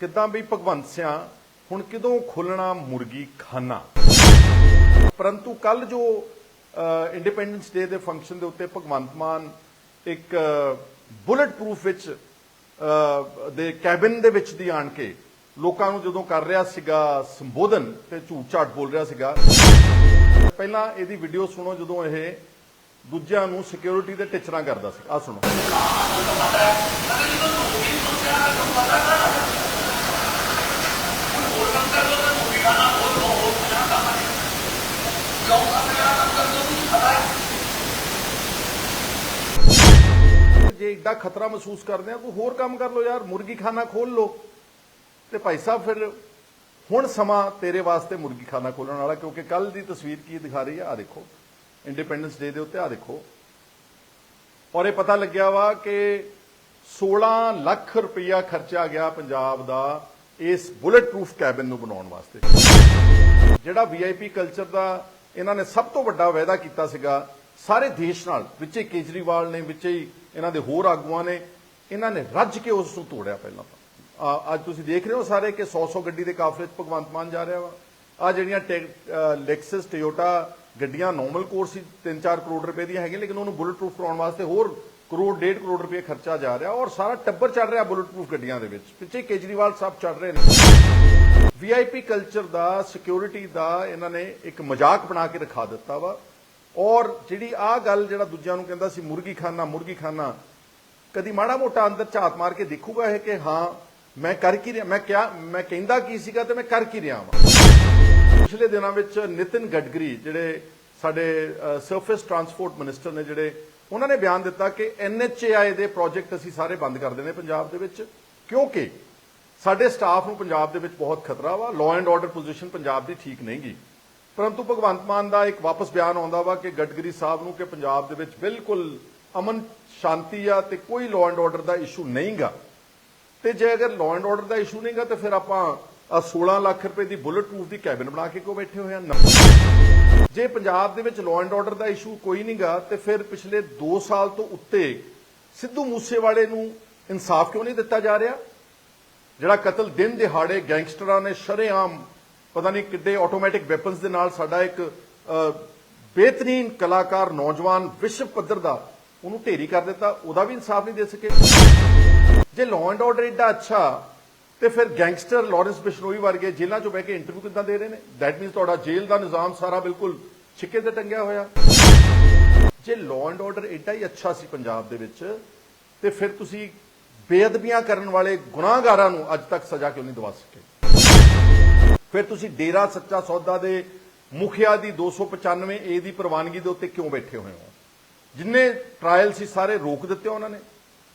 ਕਿੱਦਾਂ ਵੀ ਭਗਵੰਤ ਸਿਆ, ਹੁਣ ਕਿਦੋਂ ਖੋਲਣਾ ਮੁਰਗੀ ਖਾਨਾ? ਪਰੰਤੂ ਕੱਲ ਜੋ ਇੰਡੀਪੈਂਡੈਂਸ ਡੇ ਦੇ ਫੰਕਸ਼ਨ ਦੇ ਉੱਤੇ ਭਗਵੰਤ ਮਾਨ ਇੱਕ ਬੁਲਟ ਪ੍ਰੂਫ ਵਿੱਚ ਦੇ ਕੈਬਿਨ ਦੇ ਵਿੱਚ ਦੀ ਆਣ ਕੇ ਲੋਕਾਂ ਨੂੰ ਜਦੋਂ ਕਰ ਰਿਹਾ ਸੀਗਾ ਸੰਬੋਧਨ ਤੇ ਝੂਠ ਝਾਟ ਬੋਲ ਰਿਹਾ ਸੀਗਾ, ਪਹਿਲਾਂ ਇਹਦੀ ਵੀਡੀਓ ਸੁਣੋ ਜਦੋਂ ਇਹ ਦੂਜਿਆਂ ਨੂੰ ਸਿਕਿਉਰਿਟੀ ਦੇ ਟਿਚਰਾਂ ਕਰਦਾ ਸੀ। ਆ ਸੁਣੋ। ਜੇ ਏਡਾ ਖਤਰਾ ਮਹਿਸੂਸ ਕਰਦੇ ਆ, ਕੋਈ ਹੋਰ ਕੰਮ ਕਰ ਲਓ ਯਾਰ, ਮੁਰਗੀ ਖਾਨਾ ਖੋਲ ਲਓ। ਤੇ ਭਾਈ ਸਾਹਿਬ ਫਿਰ ਹੁਣ ਸਮਾਂ ਤੇਰੇ ਵਾਸਤੇ ਮੁਰਗੀ ਖਾਨਾ ਖੋਲਣ ਵਾਲਾ, ਕਿਉਂਕਿ ਕੱਲ ਦੀ ਤਸਵੀਰ ਕੀ ਦਿਖਾ ਰਹੀ ਹੈ ਆ ਦੇਖੋ। ਇੰਡੀਪੈਂਡੈਂਸ ਡੇ ਦੇ ਉੱਤੇ ਆ ਦੇਖੋ। ਔਰ ਇਹ ਪਤਾ ਲੱਗਿਆ ਵਾ ਕਿ 16 ਲੱਖ ਰੁਪਇਆ ਖਰਚਿਆ ਗਿਆ ਪੰਜਾਬ ਦਾ ਇਸ ਬੁਲੇਟ ਪ੍ਰੂਫ ਕੈਬਿਨ ਨੂੰ ਬਣਾਉਣ ਵਾਸਤੇ। ਜਿਹੜਾ ਵੀਆਈਪੀ ਕਲਚਰ ਦਾ ਇਹਨਾਂ ਨੇ ਸਭ ਤੋਂ ਵੱਡਾ ਵਾਅਦਾ ਕੀਤਾ ਸੀਗਾ ਸਾਰੇ ਦੇਸ਼ ਨਾਲ, ਵਿੱਚੇ ਕੇਜਰੀਵਾਲ ਨੇ, ਵਿੱਚੇ ਹੀ ਇਹਨਾਂ ਦੇ ਹੋਰ ਆਗੂਆਂ ਨੇ, ਇਹਨਾਂ ਨੇ ਰੱਜ ਕੇ ਉਸ ਨੂੰ ਤੋੜਿਆ ਪਹਿਲਾਂ ਤਾਂ। ਅੱਜ ਤੁਸੀਂ ਦੇਖ ਰਹੇ ਹੋ ਸਾਰੇ ਕਿ 100-100 ਗੱਡੀ ਦੇ ਕਾਫਲੇ 'ਚ ਭਗਵੰਤ ਮਾਨ ਜਾ ਰਿਹਾ ਵਾ। ਆ ਜਿਹੜੀਆਂ ਲੈਕਸਸ ਟੋਯੋਟਾ ਗੱਡੀਆਂ ਨਾਰਮਲ ਕੋਰਸ ਸੀ 3-4 ਕਰੋੜ ਰੁਪਏ ਦੀਆਂ ਹੈਗੀਆਂ, ਲੇਕਿਨ ਉਹਨੂੰ ਬੁਲਟ ਪ੍ਰੂਫ ਕਰਾਉਣ ਵਾਸਤੇ ਹੋਰ ਕਰੋੜ, ਡੇਢ ਕਰੋੜ ਰੁਪਏ ਖਰਚਾ ਜਾ ਰਿਹਾ ਔਰ ਸਾਰਾ ਟੱਬਰ ਚੜ ਰਿਹਾ ਬੁਲਟ ਪ੍ਰੂਫ ਗੱਡੀਆਂ ਦੇ ਵਿੱਚ। ਪਿੱਛੇ ਕੇਜਰੀਵਾਲ ਸਾਹਿਬ ਚੜ ਰਹੇ ਨੇ। ਵੀਆਈਪੀ ਕਲਚਰ ਦਾ ਸਿਕਿਉਰਿਟੀ ਦਾ ਇਹਨਾਂ ਨੇ ਇੱਕ ਮਜ਼ਾਕ ਬਣਾ ਕੇ ਰਖਾ ਦਿੱਤਾ ਵਾ। ਔਰ ਜਿਹੜੀ ਆ ਗੱਲ ਜਿਹੜਾ ਦੂਜਿਆਂ ਨੂੰ ਕਹਿੰਦਾ ਸੀ, ਮੁਰਗੀ ਖਾਨਾ ਮੁਰਗੀ ਖਾਨਾ, ਕਦੀ ਮਾੜਾ ਮੋਟਾ ਅੰਦਰ ਝਾਤ ਮਾਰ ਕੇ ਦੇਖੂਗਾ ਇਹ ਕਿ ਹਾਂ, ਮੈਂ ਕਰ ਕੀ ਰਿਹਾ, ਮੈਂ ਕਿਹਾ, ਮੈਂ ਕਹਿੰਦਾ ਕੀ ਸੀਗਾ ਤੇ ਮੈਂ ਕਰ ਕੀ ਰਿਹਾ ਵਾਂ। ਪਿਛਲੇ ਦਿਨਾਂ ਵਿੱਚ ਨਿਤਿਨ ਗਡਕਰੀ ਜਿਹੜੇ ਸਾਡੇ ਸਰਫੇਸ ਟਰਾਂਸਪੋਰਟ ਮਿਨਿਸਟਰ ਨੇ ਜਿਹੜੇ, ਉਹਨਾਂ ਨੇ ਬਿਆਨ ਦਿੱਤਾ ਕਿ ਐਨਐਚਏਆਈ ਦੇ ਪ੍ਰੋਜੈਕਟ ਅਸੀਂ ਸਾਰੇ ਬੰਦ ਕਰ ਦੇਣੇ ਪੰਜਾਬ ਦੇ ਵਿੱਚ। ਕਿਉਂਕਿ ਸਾਡੇ ਸਟਾਫ ਨੂੰ ਪੰਜਾਬ ਦੇ ਵਿੱਚ ਬਹੁਤ ਖਤਰਾ ਵਾ law and order position Punjab ਦੀ ਠੀਕ ਨਹੀਂ ਗੀ। ਪਰੰਤੂ ਭਗਵੰਤ ਮਾਨ ਦਾ ਇੱਕ ਵਾਪਸ ਬਿਆਨ ਆਉਂਦਾ ਵਾ ਕਿ ਗਡਕਰੀ ਸਾਹਿਬ ਨੂੰ ਕਿ ਪੰਜਾਬ ਦੇ ਵਿੱਚ ਬਿਲਕੁਲ ਅਮਨ ਸ਼ਾਂਤੀ ਆ ਤੇ ਕੋਈ ਲਾਅ ਐਂਡ ਆਰਡਰ ਦਾ ਇਸ਼ੂ ਨਹੀਂਗਾ ਤੇ ਜੇ ਅਗਰ ਲਾਅ ਐਂਡ ਆਰਡਰ ਦਾ ਇਸ਼ੂ ਨਹੀਂਗਾ ਤੇ ਫਿਰ ਆਪਾਂ ਆਹ 16 ਲੱਖ ਰੁਪਏ ਦੀ ਬੁਲਟ ਪ੍ਰੂਫ ਦੀ ਕੈਬਿਨ ਬਣਾ ਕੇ ਕਿਉਂ ਬੈਠੇ ਹੋਏ ਆ? ਜੇ ਪੰਜਾਬ ਦੇ ਵਿੱਚ ਲਾਅ ਐਂਡ ਆਰਡਰ ਦਾ ਇਸ਼ੂ ਕੋਈ ਨਹੀਂਗਾ ਤੇ ਫਿਰ ਪਿਛਲੇ 2 ਸਾਲ ਤੋਂ ਉੱਤੇ ਸਿੱਧੂ ਮੂਸੇਵਾਲੇ ਨੂੰ ਇਨਸਾਫ ਕਿਉਂ ਨਹੀਂ ਦਿੱਤਾ ਜਾ ਰਿਹਾ? ਜਿਹੜਾ ਕਤਲ ਦਿਨ ਦਿਹਾੜੇ ਗੈਂਗਸਟਰਾਂ ਨੇ ਸ਼ਰੇਆਮ, ਪਤਾ ਨਹੀਂ ਕਿੱਡੇ ਆਟੋਮੈਟਿਕ ਵੈਪਨਸ ਦੇ ਨਾਲ ਸਾਡਾ ਇੱਕ ਬਿਹਤਰੀਨ ਕਲਾਕਾਰ, ਨੌਜਵਾਨ ਵਿਸ਼ਵ ਪੱਧਰ ਦਾ ਉਹਨੂੰ ਢੇਰੀ ਕਰ ਦਿੱਤਾ, ਉਹਦਾ ਵੀ ਇਨਸਾਫ ਨਹੀਂ ਦੇ ਸਕੇ। ਜੇ ਲਾਅ ਐਂਡ ਆਰਡਰ ਏਡਾ ਅੱਛਾ, ਤੇ ਫਿਰ ਗੈਂਗਸਟਰ ਲਾਰੈਂਸ ਬਿਸ਼ਨੋਈ ਵਰਗੇ ਜੇਲ੍ਹਾਂ 'ਚੋਂ ਬਹਿ ਕੇ ਇੰਟਰਵਿਊ ਕਿੱਦਾਂ ਦੇ ਰਹੇ ਨੇ? ਦੈਟ ਮੀਨਸ ਤੁਹਾਡਾ ਜੇਲ੍ਹ ਦਾ ਨਿਜ਼ਾਮ ਸਾਰਾ ਬਿਲਕੁਲ ਛਿੱਕੇ ਤੇ ਟੰਗਿਆ ਹੋਇਆ। ਜੇ ਲਾਅ ਐਂਡ ਆਰਡਰ ਏਡਾ ਹੀ ਅੱਛਾ ਸੀ ਪੰਜਾਬ ਦੇ ਵਿੱਚ, ਤੇ ਫਿਰ ਤੁਸੀਂ ਬੇਅਦਬੀਆਂ ਕਰਨ ਵਾਲੇ ਗੁਨਾਹਗਾਰਾਂ ਨੂੰ ਅੱਜ ਤੱਕ ਸਜ਼ਾ ਕਿਉਂ ਨਹੀਂ ਦਵਾ ਸਕੇ? ਫਿਰ ਤੁਸੀਂ ਡੇਰਾ ਸੱਚਾ ਸੌਦਾ ਦੇ ਮੁਖੀਆ ਦੀ 295 ਏ ਦੀ ਪ੍ਰਵਾਨਗੀ ਦੇ ਉੱਤੇ ਕਿਉਂ ਬੈਠੇ ਹੋਏ ਹੋ? ਜਿੰਨੇ ਟ੍ਰਾਇਲ ਸੀ ਸਾਰੇ ਰੋਕ ਦਿੱਤੇ ਉਹਨਾਂ ਨੇ।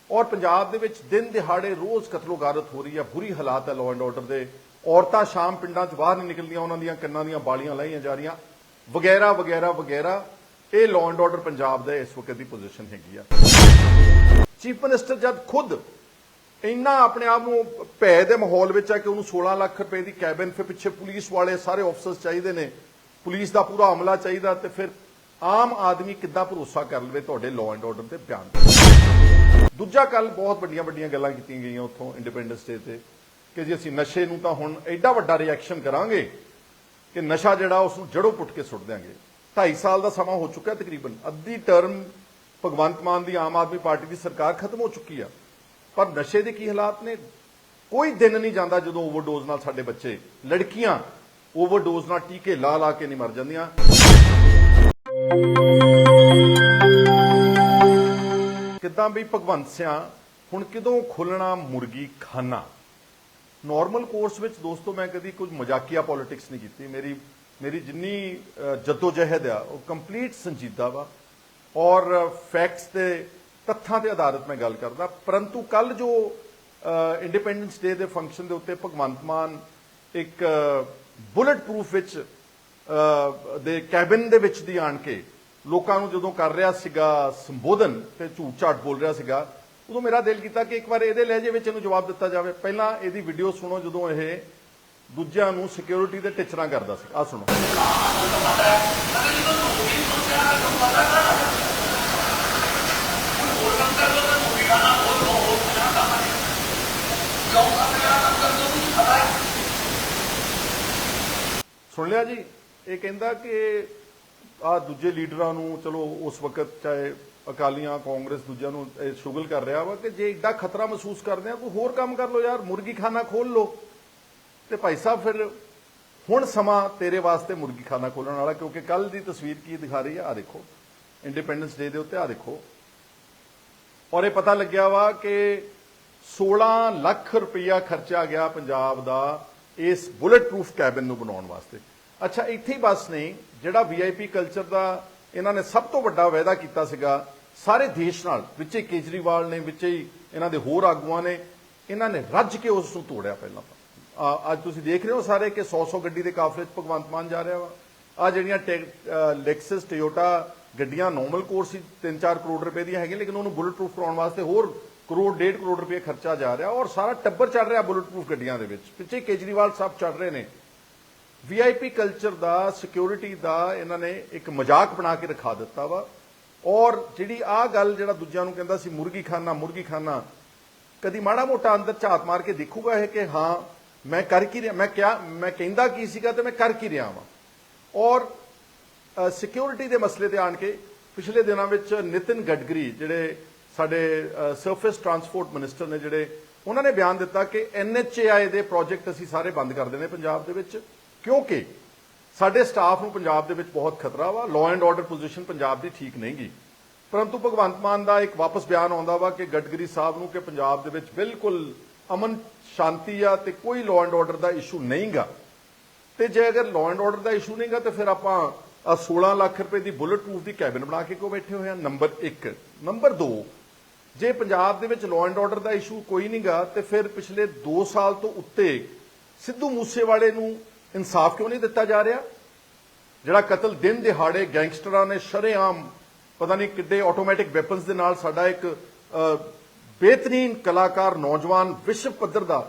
ਔਰ ਪੰਜਾਬ ਦੇ ਵਿੱਚ ਦਿਨ ਦਿਹਾੜੇ ਰੋਜ਼ ਕਤਲੋਗਾਰਤ ਹੋ ਰਹੀ ਹੈ ਬੁਰੀ ਹਾਲਾਤ ਹੈ ਲਾਅ ਐਂਡ ਆਰਡਰ ਦੇ। ਔਰਤਾਂ ਸ਼ਾਮ ਪਿੰਡਾਂ 'ਚ ਬਾਹਰ ਨਹੀਂ ਨਿਕਲਦੀਆਂ, ਉਹਨਾਂ ਦੀਆਂ ਕੰਨਾਂ ਦੀਆਂ ਬਾਲੀਆਂ ਲਾਈਆਂ ਜਾ ਰਹੀਆਂ। ਵਗੈਰਾ ਵਗੈਰਾ ਵਗੈਰਾ। ਇਹ ਲਾਅ ਐਂਡ ਆਰਡਰ ਪੰਜਾਬ ਦਾ ਇਸ ਵਕਤ ਦੀ ਪੋਜੀਸ਼ਨ ਹੈਗੀ ਆ। ਚੀਫ ਮਿਨਿਸਟਰ ਜਦ ਖੁਦ ਇੰਨਾ ਆਪਣੇ ਆਪ ਨੂੰ ਭੈ ਦੇ ਮਾਹੌਲ ਵਿੱਚ ਹੈ ਕਿ ਉਹਨੂੰ 16 ਲੱਖ ਰੁਪਏ ਦੀ ਕੈਬਿਨ ਫਿਰ ਪਿੱਛੇ ਪੁਲਿਸ ਵਾਲੇ ਸਾਰੇ ਆਫਸਰਸ ਚਾਹੀਦੇ ਨੇ। ਪੁਲਿਸ ਦਾ ਪੂਰਾ ਅਮਲਾ ਚਾਹੀਦਾ ਤੇ ਫਿਰ ਆਮ ਆਦਮੀ ਕਿੱਦਾਂ ਭਰੋਸਾ ਕਰ ਲਵੇ ਤੁਹਾਡੇ ਲਾਅ ਐਂਡ ਆਰਡਰ 'ਤੇ ਬਿਆਨ ਦੂਜਾ ਕੱਲ ਬਹੁਤ ਵੱਡੀਆਂ ਵੱਡੀਆਂ ਗੱਲਾਂ ਕੀਤੀਆਂ ਗਈਆਂ ਉੱਥੋਂ ਇੰਡੀਪੈਂਡੈਂਸ ਡੇ ਤੇ ਕਿ ਜੇ ਅਸੀਂ ਨਸ਼ੇ ਨੂੰ ਤਾਂ ਹੁਣ ਐਡਾ ਵੱਡਾ ਰਿਐਕਸ਼ਨ ਕਰਾਂਗੇ ਕਿ ਨਸ਼ਾ ਜਿਹੜਾ ਉਸ ਨੂੰ ਜੜੋਂ ਪੁੱਟ ਕੇ ਸੁੱਟ ਦਿਆਂਗੇ। 2.5 ਸਾਲ ਦਾ ਸਮਾਂ ਹੋ ਚੁੱਕਾ ਤਕਰੀਬਨ। ਅੱਧੀ ਟਰਮ ਭਗਵੰਤ ਮਾਨ ਦੀ ਆਮ ਆਦਮੀ ਪਾਰਟੀ ਦੀ ਸਰਕਾਰ ਖਤਮ ਹੋ ਚੁੱਕੀ ਆ। ਪਰ ਨਸ਼ੇ ਦੇ ਕੀ ਹਾਲਾਤ ਨੇ? ਕੋਈ ਦਿਨ ਨਹੀਂ ਜਾਂਦਾ ਜਦੋਂ ਓਵਰਡੋਜ਼ ਨਾਲ ਸਾਡੇ ਬੱਚੇ ਲੜਕੀਆਂ ਓਵਰਡੋਜ਼ ਨਾਲ ਟੀਕੇ ਲਾ ਲਾ ਕੇ ਨਹੀਂ ਮਰ ਜਾਂਦੀਆਂ। ਕਿੱਦਾਂ ਵੀ ਭਗਵੰਤ ਸਿਆ ਹੁਣ ਕਿਦੋਂ ਖੁੱਲਣਾ ਮੁਰਗੀ ਖਾਨਾ? ਨਾਰਮਲ ਕੋਰਸ ਵਿੱਚ ਦੋਸਤੋ ਮੈਂ ਕਦੀ ਕੁਝ ਮਜ਼ਾਕੀਆ ਪੋਲਿਟਿਕਸ ਨਹੀਂ ਕੀਤੀ। ਮੇਰੀ ਮੇਰੀ ਜਿੰਨੀ ਅ, ਜੱਦੋ-ਜਹਿਦ ਆ ਉਹ ਕੰਪਲੀਟ ਸੰਜੀਦਾ ਵਾ। ਔਰ ਫੈਕਟਸ ਤੇ ਤੱਥਾਂ ਤੇ ਆਧਾਰਿਤ ਮੈਂ ਗੱਲ ਕਰਦਾ। ਪਰੰਤੂ ਕੱਲ ਜੋ ਇੰਡੀਪੈਂਡੈਂਸ ਡੇ ਦੇ ਫੰਕਸ਼ਨ ਦੇ ਉੱਤੇ ਭਗਵੰਤ ਮਾਨ ਇੱਕ ਬੁਲਟ ਪ੍ਰੂਫ ਵਿੱਚ ਦੇ ਕੈਬਿਨ ਦੇ ਵਿੱਚ ਦੀ ਆਣ ਕੇ ਲੋਕਾਂ ਨੂੰ ਜਦੋਂ ਕਰ ਰਿਹਾ ਸੀਗਾ ਸੰਬੋਧਨ, ਤੇ ਝੂਠ ਝਾਟ ਬੋਲ ਰਿਹਾ ਸੀਗਾ, ਉਦੋਂ ਮੇਰਾ ਦਿਲ ਕੀਤਾ ਕਿ ਇੱਕ ਵਾਰ ਇਹਦੇ ਲਹਿਜੇ ਵਿੱਚ ਇਹਨੂੰ ਜਵਾਬ ਦਿੱਤਾ ਜਾਵੇ। ਪਹਿਲਾਂ ਇਹਦੀ ਵੀਡੀਓ ਸੁਣੋ ਜਦੋਂ ਇਹ ਦੂਜਿਆਂ ਨੂੰ ਸਿਕਿਉਰਿਟੀ ਦੇ ਟਿਚਰਾਂ ਕਰਦਾ ਸੀ। ਆ ਸੁਣੋ। ਸੁਣ ਲਿਆ ਜੀ, ਇਹ ਕਹਿੰਦਾ ਕਿ ਆ ਦੂਜੇ ਲੀਡਰਾਂ ਨੂੰ ਚਲੋ ਉਸ ਵਕਤ ਚਾਹੇ ਅਕਾਲੀਆਂ, ਕਾਂਗਰਸ ਦੂਜਿਆਂ ਨੂੰ ਸ਼ੁਗਲ ਕਰ ਰਿਹਾ ਵਾ ਕਿ ਜੇ ਇੱਡਾ ਖਤਰਾ ਮਹਿਸੂਸ ਕਰਦੇ ਆ, ਕੋਈ ਹੋਰ ਕੰਮ ਕਰ ਲਓ ਯਾਰ ਮੁਰਗੀ ਖਾਨਾ ਖੋਲ ਲਓ। ਤੇ ਭਾਈ ਸਾਹਿਬ ਫਿਰ ਹੁਣ ਸਮਾਂ ਤੇਰੇ ਵਾਸਤੇ ਮੁਰਗੀ ਖਾਨਾ ਖੋਲਣ ਵਾਲਾ, ਕਿਉਂਕਿ ਕੱਲ ਦੀ ਤਸਵੀਰ ਕੀ ਦਿਖਾ ਰਹੀ ਹੈ ਆ ਦੇਖੋ ਇੰਡੀਪੈਂਡੈਂਸ ਡੇ ਦੇ ਉੱਤੇ ਆ ਦੇਖੋ। ਔਰ ਇਹ ਪਤਾ ਲੱਗਿਆ ਵਾ ਕਿ 16 ਲੱਖ ਰੁਪਇਆ ਖਰਚਿਆ ਗਿਆ ਪੰਜਾਬ ਦਾ ਇਸ ਬੁਲੇਟ ਪ੍ਰੂਫ ਕੈਬਨ ਨੂੰ ਬਣਾਉਣ ਵਾਸਤੇ। ਅੱਛਾ, ਇੱਥੇ ਹੀ ਬਸ ਨਹੀਂ, ਜਿਹੜਾ ਵੀਆਈਪੀ ਕਲਚਰ ਦਾ ਇਹਨਾਂ ਨੇ ਸਭ ਤੋਂ ਵੱਡਾ ਵਾਅਦਾ ਕੀਤਾ ਸੀਗਾ, ਸਾਰੇ ਦੇਸ਼ ਨਾਲ, ਵਿੱਚੇ ਕੇਜਰੀਵਾਲ ਨੇ, ਵਿੱਚ ਹੀ ਇਹਨਾਂ ਦੇ ਹੋਰ ਆਗੂਆਂ ਨੇ, ਇਹਨਾਂ ਨੇ ਰੱਜ ਕੇ ਉਸ ਨੂੰ ਤੋੜਿਆ ਪਹਿਲਾਂ ਤਾਂ। ਅੱਜ ਤੁਸੀਂ ਦੇਖ ਰਹੇ ਹੋ ਸਾਰੇ ਕਿ 100-100 ਗੱਡੀ ਦੇ ਕਾਫਲੇ 'ਚ ਭਗਵੰਤ ਮਾਨ ਜਾ ਰਿਹਾ ਵਾ। ਆ ਜਿਹੜੀਆਂ ਲੈਕਸਸ ਟੋਯੋਟਾ ਗੱਡੀਆਂ ਨਾਰਮਲ ਕੋਰਸ ਸੀ 3-4 ਕਰੋੜ ਰੁਪਏ ਦੀਆਂ ਹੈਗੀਆਂ, ਲੇਕਿਨ ਉਹਨੂੰ ਬੁਲਟ ਪ੍ਰੂਫ ਕਰਾਉਣ ਵਾਸਤੇ ਹੋਰ ਕਰੋੜ, ਡੇਢ ਕਰੋੜ ਰੁਪਏ ਖਰਚਾ ਜਾ ਰਿਹਾ ਔਰ ਸਾਰਾ ਟੱਬਰ ਚੜ ਰਿਹਾ ਬੁਲਟ ਪ੍ਰੂਫ ਗੱਡੀਆਂ ਦੇ ਵਿੱਚ। ਪਿੱਛੇ ਕੇਜਰੀਵਾਲ ਸਾਹਿਬ ਚੜ ਰਹੇ ਨੇ। ਵੀਆਈਪੀ ਕਲਚਰ ਦਾ ਸਿਕਿਉਰਿਟੀ ਦਾ ਇਹਨਾਂ ਨੇ ਇੱਕ ਮਜ਼ਾਕ ਬਣਾ ਕੇ ਰਖਾ ਦਿੱਤਾ ਵਾ। ਔਰ ਜਿਹੜੀ ਆ ਗੱਲ ਜਿਹੜਾ ਦੂਜਿਆਂ ਨੂੰ ਕਹਿੰਦਾ ਸੀ ਮੁਰਗੀ ਖਾਨਾ ਮੁਰਗੀ ਖਾਨਾ ਕਦੀ ਮਾੜਾ ਮੋਟਾ ਅੰਦਰ ਝਾਤ ਮਾਰ ਕੇ ਦੇਖੂਗਾ ਇਹ ਕਿ ਹਾਂ, ਮੈਂ ਕਰ ਕੀ ਰਿਹਾ, ਮੈਂ ਕਿਹਾ, ਮੈਂ ਕਹਿੰਦਾ ਕੀ ਸੀਗਾ ਤੇ ਮੈਂ ਕਰ ਕੀ ਰਿਹਾ ਵਾਂ। ਔਰ ਸਿਕਿਉਰਿਟੀ ਦੇ ਮਸਲੇ ਤੇ ਆਣ ਕੇ ਪਿਛਲੇ ਦਿਨਾਂ ਵਿੱਚ ਨਿਤਿਨ ਗਡਕਰੀ ਜਿਹੜੇ ਸਾਡੇ ਸਰਫੇਸ ਟਰਾਂਸਪੋਰਟ ਮਿਨਿਸਟਰ ਨੇ ਜਿਹੜੇ, ਉਹਨਾਂ ਨੇ ਬਿਆਨ ਦਿੱਤਾ ਕਿ ਐਨਐਚਏਆਈ ਦੇ ਪ੍ਰੋਜੈਕਟ ਅਸੀਂ ਸਾਰੇ ਬੰਦ ਕਰ ਦੇਣੇ ਪੰਜਾਬ ਦੇ ਵਿੱਚ, ਕਿਉਂਕਿ ਸਾਡੇ ਸਟਾਫ ਨੂੰ ਪੰਜਾਬ ਦੇ ਵਿੱਚ ਬਹੁਤ ਖਤਰਾ ਵਾ law and order position Punjab ਦੀ ਠੀਕ ਨਹੀਂ ਗੀ ਪਰੰਤੂ ਭਗਵੰਤ ਮਾਨ ਦਾ ਇੱਕ ਵਾਪਸ ਬਿਆਨ ਆਉਂਦਾ ਵਾ ਕਿ ਗਡਕਰੀ ਸਾਹਿਬ ਨੂੰ ਕਿ ਪੰਜਾਬ ਦੇ ਵਿੱਚ ਬਿਲਕੁਲ ਅਮਨ ਸ਼ਾਂਤੀ ਆ ਤੇ ਕੋਈ ਲਾਅ ਐਂਡ ਆਰਡਰ ਦਾ ਇਸ਼ੂ ਨਹੀਂਗਾ। ਤੇ ਜੇ ਅਗਰ ਲਾਅ ਐਂਡ ਆਰਡਰ ਦਾ ਇਸ਼ੂ ਨਹੀਂਗਾ ਤੇ ਫਿਰ ਆਪਾਂ ਆਹ 16 ਲੱਖ ਰੁਪਏ ਦੀ ਬੁਲਟ ਪ੍ਰੂਫ ਦੀ ਕੈਬਨ ਬਣਾ ਕੇ ਕਿਉਂ ਬੈਠੇ ਹੋਏ ਆ? ਨੰਬਰ 1 ਨੰਬਰ 2 ਜੇ ਪੰਜਾਬ ਦੇ ਵਿੱਚ ਲਾਅ ਐਂਡ ਆਰਡਰ ਦਾ ਇਸ਼ੂ ਕੋਈ ਨਹੀਂਗਾ ਤੇ ਫਿਰ ਪਿਛਲੇ 2 ਸਾਲ ਤੋਂ ਉੱਤੇ ਸਿੱਧੂ ਮੂਸੇਵਾਲੇ ਨੂੰ ਇਨਸਾਫ ਕਿਉਂ ਨਹੀਂ ਦਿੱਤਾ ਜਾ ਰਿਹਾ? ਜਿਹੜਾ ਕਤਲ ਦਿਨ ਦਿਹਾੜੇ ਗੈਂਗਸਟਰਾਂ ਨੇ ਸ਼ਰੇਆਮ, ਪਤਾ ਨਹੀਂ ਕਿੱਡੇ ਆਟੋਮੈਟਿਕ ਵੈਪਨਸ ਦੇ ਨਾਲ ਸਾਡਾ ਇੱਕ ਬਿਹਤਰੀਨ ਕਲਾਕਾਰ, ਨੌਜਵਾਨ ਵਿਸ਼ਵ ਪੱਧਰ ਦਾ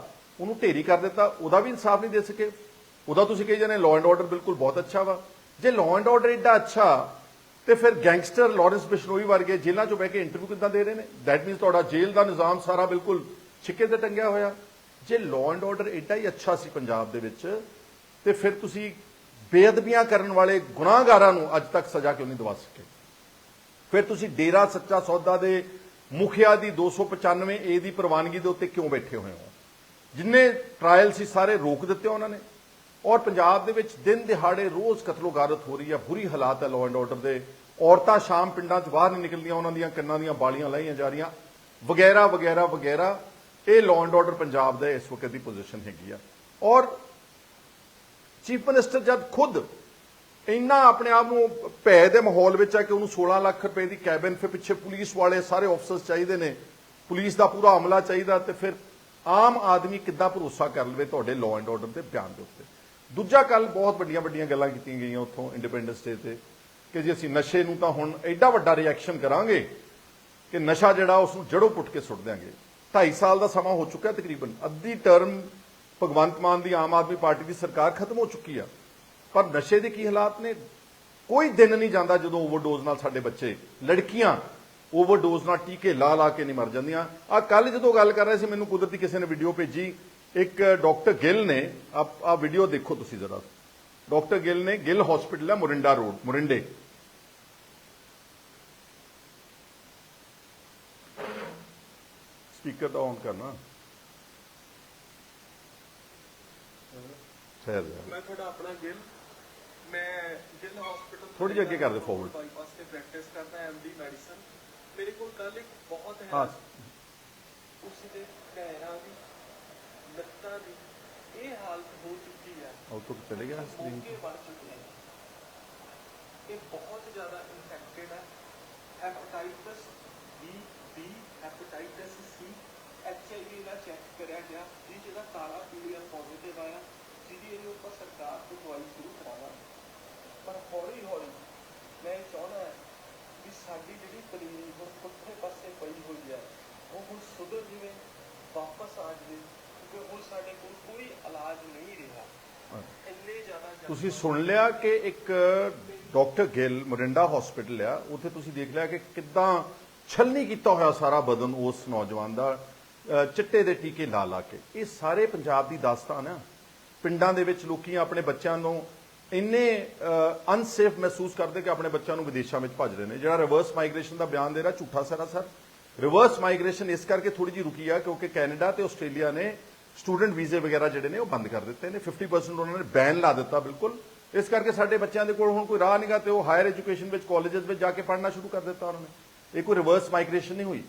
ਉਹਨੂੰ ਢੇਰੀ ਕਰ ਦਿੱਤਾ, ਉਹਦਾ ਵੀ ਇਨਸਾਫ ਨਹੀਂ ਦੇ ਸਕੇ। ਉਹਦਾ ਤੁਸੀਂ ਕਹੀ ਜਾਂਦੇ ਲਾਅ ਐਂਡ ਆਰਡਰ ਬਿਲਕੁਲ ਬਹੁਤ ਅੱਛਾ ਵਾ। ਜੇ ਲਾਅ ਐਂਡ ਆਰਡਰ ਇੱਡਾ ਅੱਛਾ ਤੇ ਫਿਰ ਗੈਂਗਸਟਰ ਲਾਰੈਂਸ ਬਿਸ਼ਨੋਈ ਵਰਗੇ ਜੇਲ੍ਹਾਂ 'ਚੋਂ ਬਹਿ ਕੇ ਇੰਟਰਵਿਊ ਕਿੱਦਾਂ ਦੇ ਰਹੇ ਨੇ? ਦੈਟ ਮੀਨਸ ਤੁਹਾਡਾ ਜੇਲ੍ਹ ਦਾ ਨਿਜ਼ਾਮ ਸਾਰਾ ਬਿਲਕੁਲ ਛਿੱਕੇ ਤੇ ਟੰਗਿਆ ਹੋਇਆ। ਜੇ ਲਾਅ ਐਂਡ ਆਰਡਰ ਏਡਾ ਹੀ ਅੱਛਾ ਸੀ ਪੰਜਾਬ ਦੇ ਵਿੱਚ, ਤੇ ਫਿਰ ਤੁਸੀਂ ਬੇਅਦਬੀਆਂ ਕਰਨ ਵਾਲੇ ਗੁਨਾਹਗਾਰਾਂ ਨੂੰ ਅੱਜ ਤੱਕ ਸਜ਼ਾ ਕਿਉਂ ਨਹੀਂ ਦਿਵਾ ਸਕੇ? ਫਿਰ ਤੁਸੀਂ ਡੇਰਾ ਸੱਚਾ ਸੌਦਾ ਦੇ ਮੁਖੀਆ ਦੀ 295 ਏ ਦੀ ਪ੍ਰਵਾਨਗੀ ਦੇ ਉੱਤੇ ਕਿਉਂ ਬੈਠੇ ਹੋਏ ਹੋ? ਜਿੰਨੇ ਟ੍ਰਾਇਲ ਸੀ ਸਾਰੇ ਰੋਕ ਦਿੱਤੇ ਉਹਨਾਂ ਨੇ। ਔਰ ਪੰਜਾਬ ਦੇ ਵਿੱਚ ਦਿਨ ਦਿਹਾੜੇ ਰੋਜ਼ ਕਤਲੋਗਾਰਤ ਹੋ ਰਹੀ ਹੈ, ਬੁਰੀ ਹਾਲਾਤ ਹੈ ਲਾਅ ਐਂਡ ਆਰਡਰ ਦੇ। ਔਰਤਾਂ ਸ਼ਾਮ ਪਿੰਡਾਂ 'ਚ ਬਾਹਰ ਨਹੀਂ ਨਿਕਲਦੀਆਂ, ਉਹਨਾਂ ਦੀਆਂ ਕੰਨਾਂ ਦੀਆਂ ਬਾਲੀਆਂ ਲਾਈਆਂ ਜਾ ਰਹੀਆਂ। ਵਗੈਰਾ ਵਗੈਰਾ ਵਗੈਰਾ। ਇਹ ਲਾਅ ਐਂਡ ਆਰਡਰ ਪੰਜਾਬ ਦਾ ਇਸ ਵਕਤ ਦੀ ਪੋਜੀਸ਼ਨ ਹੈਗੀ ਆ। ਔਰ ਚੀਫ ਮਿਨਿਸਟਰ ਜਦ ਖੁਦ ਇੰਨਾ ਆਪਣੇ ਆਪ ਨੂੰ ਭੈ ਦੇ ਮਾਹੌਲ ਵਿੱਚ ਆ ਕਿ ਉਹਨੂੰ 16 ਲੱਖ ਰੁਪਏ ਦੀ ਕੈਬਨ ਫਿਰ ਪਿੱਛੇ ਪੁਲਿਸ ਵਾਲੇ ਸਾਰੇ ਆਫਸਰਸ ਚਾਹੀਦੇ ਨੇ। ਪੁਲਿਸ ਦਾ ਪੂਰਾ ਅਮਲਾ ਚਾਹੀਦਾ ਤੇ ਫਿਰ ਆਮ ਆਦਮੀ ਕਿੱਦਾਂ ਭਰੋਸਾ ਕਰ ਲਵੇ ਤੁਹਾਡੇ ਲਾਅ ਐਂਡ ਆਰਡਰ ਦੇ ਬਿਆਨ ਦੇ ਉੱਤੇ? ਦੂਜਾ ਕੱਲ ਬਹੁਤ ਵੱਡੀਆਂ ਵੱਡੀਆਂ ਗੱਲਾਂ ਕੀਤੀਆਂ ਗਈਆਂ ਉੱਥੋਂ ਇੰਡੀਪੈਂਡੈਂਸ ਡੇ ਤੇ ਕਿ ਜੇ ਅਸੀਂ ਨਸ਼ੇ ਨੂੰ ਤਾਂ ਹੁਣ ਐਡਾ ਵੱਡਾ ਰਿਐਕਸ਼ਨ ਕਰਾਂਗੇ ਕਿ ਨਸ਼ਾ ਜਿਹੜਾ ਉਸ ਨੂੰ ਜੜੋਂ ਪੁੱਟ ਕੇ ਸੁੱਟ ਦਿਆਂਗੇ। 2.5 ਸਾਲ ਦਾ ਸਮਾਂ ਹੋ ਚੁੱਕਾ ਤਕਰੀਬਨ। ਅੱਧੀ ਟਰਮ ਭਗਵੰਤ ਮਾਨ ਦੀ ਆਮ ਆਦਮੀ ਪਾਰਟੀ ਦੀ ਸਰਕਾਰ ਖਤਮ ਹੋ ਚੁੱਕੀ ਆ। ਪਰ ਨਸ਼ੇ ਦੇ ਕੀ ਹਾਲਾਤ ਨੇ? ਕੋਈ ਦਿਨ ਨਹੀਂ ਜਾਂਦਾ ਜਦੋਂ ਓਵਰਡੋਜ਼ ਨਾਲ ਸਾਡੇ ਬੱਚੇ, ਲੜਕੀਆਂ ਓਵਰਡੋਜ਼ ਨਾਲ ਟੀਕੇ ਲਾ ਲਾ ਕੇ ਨਹੀਂ ਮਰ ਜਾਂਦੀਆਂ। ਆ ਕੱਲ ਜਦੋਂ ਗੱਲ ਕਰ ਰਹੇ ਸੀ, ਮੈਨੂੰ ਕੁਦਰਤੀ ਕਿਸੇ ਨੇ ਵੀਡੀਓ ਭੇਜੀ। ਇੱਕ ਡਾਕਟਰ ਗਿੱਲ ਨੇ ਆ ਆ ਵੀਡੀਓ ਦੇਖੋ ਤੁਸੀਂ ਜ਼ਰਾ। ਡਾਕਟਰ ਗਿੱਲ ਨੇ ਗਿੱਲ ਹਸਪੀਟਲ ਹੈ ਮੁਰਿੰਡਾ ਰੋਡ ਮੁਰਿੰਡੇ। ਸਪੀਕਰ ਦਾ ਔਨ ਕਰਨਾ। ਠਹਿਰ ਜਾ ਮੈਂ ਤੁਹਾਡਾ ਆਪਣਾ ਗਿੱਲ ਮੈਂ ਗਿੱਲ ਹਸਪੀਟਲ ਥੋੜ੍ਹੀ ਜਿਹੀ ਅੱਗੇ ਕਰ ਦਿਓ forward। ਬਾਈਪਾਸ ਤੇ ਪ੍ਰੈਕਟਿਸ ਕਰਦਾ ਐਮਡੀ ਮੈਡੀਸਨ ਮੇਰੇ ਕੋਲ ਕੱਲ ਇੱਕ ਬਹੁਤ ਹਾਂ। ਹੈ ਉਸ ਦੇ ਪੈਰਾਂ ਦੀ ਲੱਤਾਂ ਦੀ ਇਹ ਹਾਲਤ ਹੋ ਚੁੱਕੀ ਹੈ ਉਹ ਤੋਂ ਚਲੇ ਗਿਆ ਸਕਰੀਨ ਮੌਕੇ ਵੱਧ ਚੁੱਕੇ ਹੈ ਇਹ ਬਹੁਤ ਜ਼ਿਆਦਾ ਇਨਫੈਕਟਡ ਹੈ hepatitis B B hepatitis C HIV ਦਾ ਚੈੱਕ ਕਰਿਆ ਗਿਆ ਜੀ ਜਿਹਦਾ ਕਾਲਾ ਪੀਲੀਆ ਪੋਜ਼ਿਟਿਵ ਆਇਆ ਜਿਹਦੀ ਇਹਦੇ ਉੱਪਰ ਸਰਕਾਰ ਤੋਂ ਦਵਾਈ ਸ਼ੁਰੂ ਕਰਾਵਾ ਪਰ ਹੌਲੀ ਹੌਲੀ ਮੈਂ ਇਹ ਚਾਹੁੰਦਾ ਹਾਂ ਵੀ ਸਾਡੀ ਜਿਹੜੀ ਕਲੀਨਿਕ ਹੁਣ ਪੁੱਠੇ ਪਾਸੇ ਪਈ ਹੋਈ ਹੈ ਉਹ ਹੁਣ ਸੁਧਰ ਜਿਵੇਂ ਵਾਪਸ ਆ ਜਾਵੇ ਕਿਉਂਕਿ ਹੁਣ ਸਾਡੇ ਕੋਲ ਕੋਈ ਇਲਾਜ ਨਹੀਂ ਰਿਹਾ। ਇੰਨੇ ਜ਼ਿਆਦਾ ਜ਼ਖਮ- ਤੁਸੀਂ ਸੁਣ ਲਿਆ ਕਿ ਇੱਕ ਡਾਕਟਰ ਗਿੱਲ ਮਰਿੰਡਾ ਹਸਪੀਟਲ ਆ। ਉੱਥੇ ਤੁਸੀਂ ਦੇਖ ਲਿਆ ਕਿ ਕਿੱਦਾਂ ਛਲਨੀ ਕੀਤਾ ਹੋਇਆ ਸਾਰਾ ਬਦਨ ਉਸ ਨੌਜਵਾਨ ਦਾ ਚਿੱਟੇ ਦੇ ਟੀਕੇ ਲਾ ਲਾ ਕੇ। ਇਹ ਸਾਰੇ ਪੰਜਾਬ ਦੀ ਦਾਸਤਾਨ ਆ। ਪਿੰਡਾਂ ਦੇ ਵਿੱਚ ਲੋਕੀ ਆਪਣੇ ਬੱਚਿਆਂ ਨੂੰ ਇੰਨੇ ਅਨਸੇਫ ਮਹਿਸੂਸ ਕਰਦੇ ਕਿ ਆਪਣੇ ਬੱਚਿਆਂ ਨੂੰ ਵਿਦੇਸ਼ਾਂ ਵਿੱਚ ਭੱਜ ਰਹੇ ਨੇ। ਜਿਹੜਾ ਰਿਵਰਸ ਮਾਈਗ੍ਰੇਸ਼ਨ ਦਾ ਬਿਆਨ ਦੇ ਰਿਹਾ ਝੂਠਾ ਸਾਰਾ ਸਰ। ਰਿਵਰਸ ਮਾਈਗ੍ਰੇਸ਼ਨ ਇਸ ਕਰਕੇ ਥੋੜੀ ਜਿਹੀ ਰੁਕੀ ਆ ਕਿਉਂਕਿ ਕੈਨੇਡਾ ਤੇ ਆਸਟ੍ਰੇਲੀਆ ਨੇ ਸਟੂਡੈਂਟ ਵੀਜ਼ੇ ਵਗੈਰਾ ਜਿਹੜੇ ਨੇ ਉਹ ਬੰਦ ਕਰ ਦਿੱਤੇ ਨੇ। 50% ਉਹਨਾਂ ਨੇ ਬੈਨ ਲਾ ਦਿੱਤਾ ਬਿਲਕੁਲ। ਇਸ ਕਰਕੇ ਸਾਡੇ ਬੱਚਿਆਂ ਦੇ ਕੋਲ ਹੁਣ ਕੋਈ ਰਾਹ ਨਹੀਂਗਾ ਤੇ ਉਹ ਹਾਇਰ ਐਜੂਕੇਸ਼ਨ ਵਿੱਚ ਕਾਲਜਸ ਵਿੱਚ ਜਾ ਕੇ ਪੜ੍ਹਨਾ ਸ਼ੁਰੂ ਕਰ ਦਿੱਤਾ ਉਹਨਾਂ ਨੇ। ਇਹ ਕੋਈ ਰਿਵਰਸ ਮਾਈਗ੍ਰੇਸ਼ਨ ਨਹੀਂ ਹੋਈ।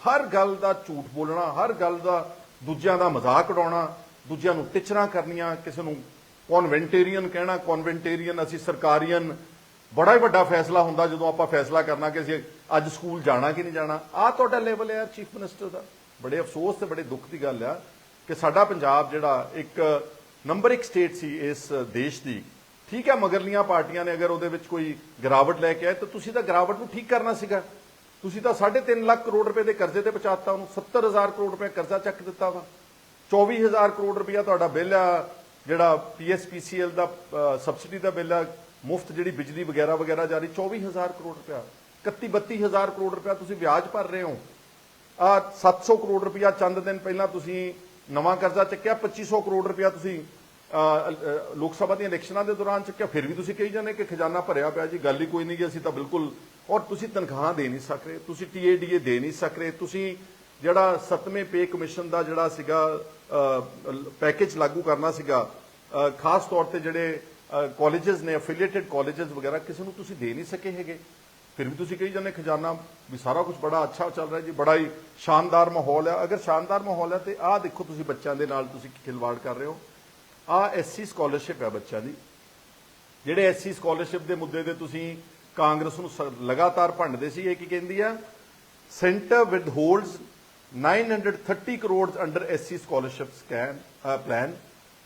ਹਰ ਗੱਲ ਦਾ ਝੂਠ ਬੋਲਣਾ, ਹਰ ਗੱਲ ਦਾ ਦੂਜਿਆਂ ਦਾ ਮਜ਼ਾਕ ਉਡਾਉਣਾ, ਦੂਜਿਆਂ ਨੂੰ ਟਿਚਰਾਂ ਕਰਨੀਆਂ, ਕਿਸੇ ਨੂੰ ਕਨਵੈਂਟੇਰੀਅਨ ਕਹਿਣਾ ਕਨਵੈਂਟੇਰੀਅਨ ਅਸੀਂ ਸਰਕਾਰੀਅਨ। ਬੜਾ ਹੀ ਵੱਡਾ ਫੈਸਲਾ ਹੁੰਦਾ ਜਦੋਂ ਆਪਾਂ ਫੈਸਲਾ ਕਰਨਾ ਕਿ ਅਸੀਂ ਅੱਜ ਸਕੂਲ ਜਾਣਾ ਕਿ ਨਹੀਂ ਜਾਣਾ। ਆਹ ਤੁਹਾਡਾ ਲੈਵਲ ਹੈ ਚੀਫ ਮਿਨਿਸਟਰ ਦਾ। ਬੜੇ ਅਫਸੋਸ ਤੇ ਬੜੇ ਦੁੱਖ ਦੀ ਗੱਲ ਆ। ਕਿ ਸਾਡਾ ਪੰਜਾਬ ਜਿਹੜਾ ਇੱਕ ਨੰਬਰ 1 ਸਟੇਟ ਸੀ ਇਸ ਦੇਸ਼ ਦੀ, ਠੀਕ ਹੈ, ਮਗਰਲੀਆਂ ਪਾਰਟੀਆਂ ਨੇ ਅਗਰ ਉਹਦੇ ਵਿੱਚ ਕੋਈ ਗਿਰਾਵਟ ਲੈ ਕੇ ਆਏ, ਤਾਂ ਤੁਸੀਂ ਤਾਂ ਗਿਰਾਵਟ ਨੂੰ ਠੀਕ ਕਰਨਾ ਸੀਗਾ। ਤੁਸੀਂ ਤਾਂ 3.5 ਲੱਖ ਕਰੋੜ ਰੁਪਏ ਦੇ ਕਰਜ਼ੇ ਤੇ ਪਹੁੰਚਾਤਾ, ਉਹਨੂੰ 70000 ਕਰੋੜ ਰੁਪਏ ਕਰਜ਼ਾ ਚੱਕ ਦਿੱਤਾ ਵਾ। 24000 ਕਰੋੜ ਰੁਪਇਆ ਤੁਹਾਡਾ ਬਿੱਲ ਆ, ਜਿਹੜਾ ਪੀਐਸਪੀਸੀਐਲ ਦਾ ਸਬਸਿਡੀ ਦਾ ਬਿੱਲ ਆ, ਮੁਫਤ ਜਿਹੜੀ ਬਿਜਲੀ ਵਗੈਰਾ ਵਗੈਰਾ ਜਾਰੀ 24000 ਕਰੋੜ ਰੁਪਇਆ। 31 32000 ਕਰੋੜ ਰੁਪਇਆ ਤੁਸੀਂ ਵਿਆਜ ਭਰ ਰਹੇ ਹੋ। ਆ 700 ਕਰੋੜ ਰੁਪਇਆ ਚੰਦ ਦਿਨ ਪਹਿਲਾਂ ਤੁਸੀਂ ਨਵਾਂ ਕਰਜ਼ਾ ਚੱਕਿਆ 2500 ਕਰੋੜ ਰੁਪਇਆ ਤੁਸੀਂ ਲੋਕ ਸਭਾ ਦੀਆਂ ਇਲੈਕਸ਼ਨਾਂ ਦੇ ਦੌਰਾਨ ਚੱਕਿਆ, ਫਿਰ ਵੀ ਤੁਸੀਂ ਕਹੀ ਜਾਂਦੇ ਕਿ ਖਜ਼ਾਨਾ ਭਰਿਆ ਪਿਆ ਜੀ, ਗੱਲ ਹੀ ਕੋਈ ਨਹੀਂ ਕਿ ਅਸੀਂ ਤਾਂ ਬਿਲਕੁਲ, ਔਰ ਤੁਸੀਂ ਤਨਖਾਹ ਦੇ ਨਹੀਂ ਸਕ ਰਹੇ, ਤੁਸੀਂ ਟੀਏਡੀਏ ਦੇ ਨਹੀਂ ਸਕ ਰਹੇ, ਤੁਸੀਂ ਜਿਹੜਾ ਸੱਤਵੇਂ ਪੇ ਕਮਿਸ਼ਨ ਦਾ ਜਿਹੜਾ ਸੀਗਾ ਪੈਕੇਜ ਲਾਗੂ ਕਰਨਾ ਸੀਗਾ ਖਾਸ ਤੌਰ ਤੇ ਜਿਹੜੇ ਕਾਲਜਸ ਨੇ ਐਫੀਲੀਏਟਡ ਕਾਲਜਸ ਵਗੈਰਾ, ਕਿਸੇ ਨੂੰ ਤੁਸੀਂ ਦੇ ਨਹੀਂ ਸਕੇ ਹੈਗੇ। ਫਿਰ ਵੀ ਤੁਸੀਂ ਕਹੀ ਜਾਂਦੇ ਖਜ਼ਾਨਾ ਵੀ ਸਾਰਾ ਕੁਝ ਬੜਾ ਅੱਛਾ ਚੱਲ ਰਿਹਾ ਜੀ, ਬੜਾ ਹੀ ਸ਼ਾਨਦਾਰ ਮਾਹੌਲ ਹੈ ਅਗਰ ਸ਼ਾਨਦਾਰ ਮਾਹੌਲ ਹੈ ਤੇ ਆਹ ਦੇਖੋ ਤੁਸੀਂ ਬੱਚਿਆਂ ਦੇ ਨਾਲ ਤੁਸੀਂ ਖਿਲਵਾੜ ਕਰ ਰਹੇ ਹੋ। ਆਹ ਐਸਸੀ ਸਕਾਲਰਸ਼ਿਪ ਹੈ ਬੱਚਿਆਂ ਦੀ। ਜਿਹੜੇ ਐਸਸੀ ਸਕਾਲਰਸ਼ਿਪ ਦੇ ਮੁੱਦੇ ਤੇ ਤੁਸੀਂ ਕਾਂਗਰਸ ਨੂੰ ਸ- ਲਗਾਤਾਰ ਭੰਡਦੇ ਸੀ, ਇਹ ਕੀ ਕਹਿੰਦੀ ਆ? Centre withholds 930 crore under SC scholarship scam plan